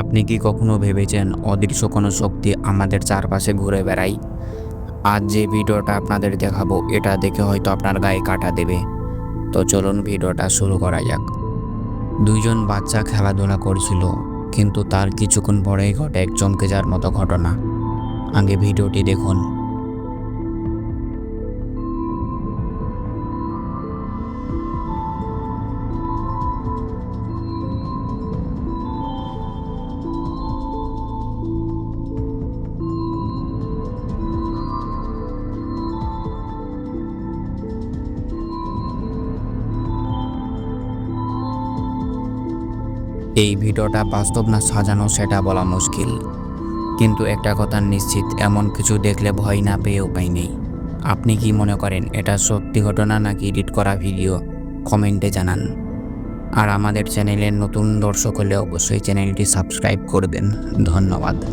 আপনি কি কখনো ভেবেছেন অদৃশ্য কোনো শক্তি আমাদের চারপাশে ঘুরে বেড়ায়? আজ যে ভিডিওটা আপনাদের দেখাবো, এটা দেখে হয়তো আপনার গায়ে কাটা দেবে। তো চলুন ভিডিওটা শুরু করা যাক। দুইজন বাচ্চা খেলাধুলা করছিল, কিন্তু তার কিছুক্ষণ পরেই ঘটে এক চমকে যাওয়ার মতো ঘটনা। আগে ভিডিওটি দেখুন। এই ভিডিওটা বাস্তব না সাজানো সেটা বলা মুশকিল। কিন্তু একটা কথা নিশ্চিত, এমন কিছু দেখলে ভয় না পেয়ে উপায় নেই। আপনি কি মনে করেন, এটা সত্যি ঘটনা নাকি এডিট করা ভিডিও? কমেন্টে জানান। আর আমাদের চ্যানেলের নতুন দর্শক হলে অবশ্যই চ্যানেলটি সাবস্ক্রাইব করবেন। ধন্যবাদ।